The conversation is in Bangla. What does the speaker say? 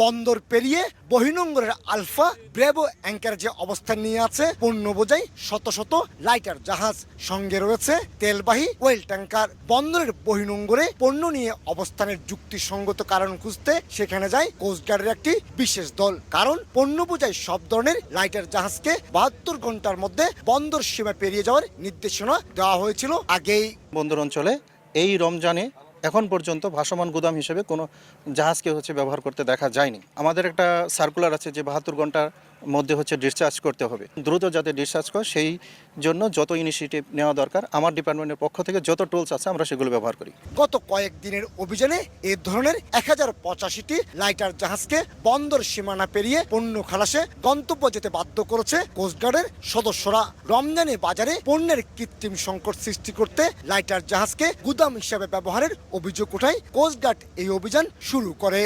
বন্দর পেরিয়ে বহিনঙ্গরের আলফা ব্রেভো অ্যাঙ্কার যে অবস্থান নিয়ে আছে, পণ্য বোঝাই শত শত লাইটার জাহাজ, সঙ্গে রয়েছে তেলবাহী ওয়েল ট্যাঙ্কার। বন্দরের বহিনঙ্গরে পণ্য নিয়ে অবস্থানের যুক্তিসঙ্গত কারণ খুঁজতে সেখানে যায় কোস্টগার্ডের একটি বিশেষ দল। কারণ পণ্য বোঝাই সব ধরনের লাইটার জাহাজকে বাহাত্তর ঘণ্টার মধ্যে বন্দর সীমা পেরিয়ে যাওয়ার নির্দেশনা দেওয়া হয়েছিল আগেই। বন্দর অঞ্চলে এই রমজানে এখন পর্যন্ত ভাসমান গুদাম হিসেবে কোনো জাহাজকে হচ্ছে ব্যবহার করতে দেখা যায়নি। আমাদের একটা সার্কুলার আছে যে বাহাত্তর ঘণ্টার মধ্যে হচ্ছে ডিসচার্জ করতে হবে। দ্রুত যাতে ডিসচার্জ করে সেই জন্য যত ইনিশিয়েটিভ নেওয়া দরকার, আমার ডিপার্টমেন্টের পক্ষ থেকে যত টুলস আছে আমরা সেগুলো ব্যবহার করি। গত কয়েকদিনের অভিযানে এ ধরনের এক হাজার পঁচাশিটি লাইটার জাহাজকে বন্দর সীমানা পেরিয়ে পণ্য খালাসে গন্তব্য যেতে বাধ্য করেছে কোস্টগার্ডের সদস্যরা। রমজানে বাজারে পণ্যের কৃত্রিম সংকট সৃষ্টি করতে লাইটার জাহাজকে গুদাম হিসেবে ব্যবহারের অভিযোগ ওঠায় কোস্টগার্ড এই অভিযান শুরু করে।